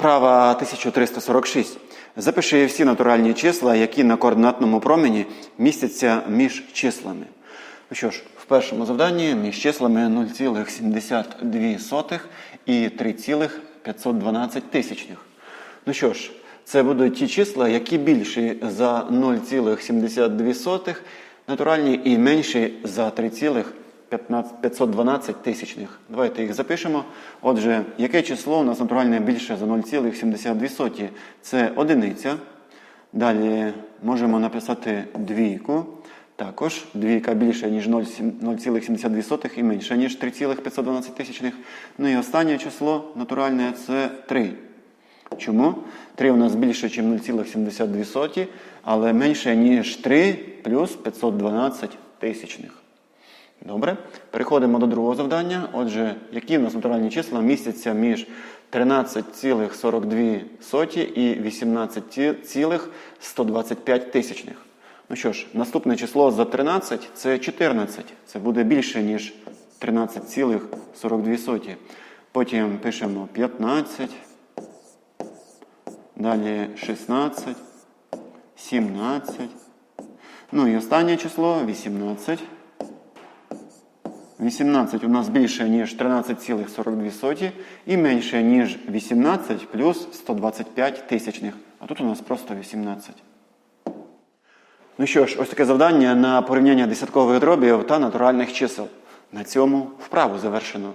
Вправа 1346. Запиши всі натуральні числа, які на координатному промені містяться між числами. Ну що ж, в першому завданні між числами 0,72 і 3,512 тисячних. Ну що ж, це будуть ті числа, які більші за 0,72 натуральні і менші за 3,512 тисячних. Давайте їх запишемо. Отже, яке число у нас натуральне більше за 0,72? Це одиниця. Далі можемо написати двійку. Також двійка більше, ніж 0,72 і менше, ніж 3,512 тисячних. Ну і останнє число натуральне це 3. Чому? 3 у нас більше, ніж 0,72, але менше, ніж 3 плюс 512 тисячних. Добре. Переходимо до другого завдання. Отже, які в нас натуральні числа містяться між 13,42 і 18,125 тисячних. Ну що ж, наступне число за 13 це 14. Це буде більше, ніж 13,42. Потім пишемо 15. Далі 16, 17. Ну і останнє число 18. 18 у нас більше, ніж 13,42 і менше, ніж 18 плюс 125 тисячних. А тут у нас просто 18. Ну що ж, ось таке завдання на порівняння десяткових дробів та натуральних чисел. На цьому вправу завершено.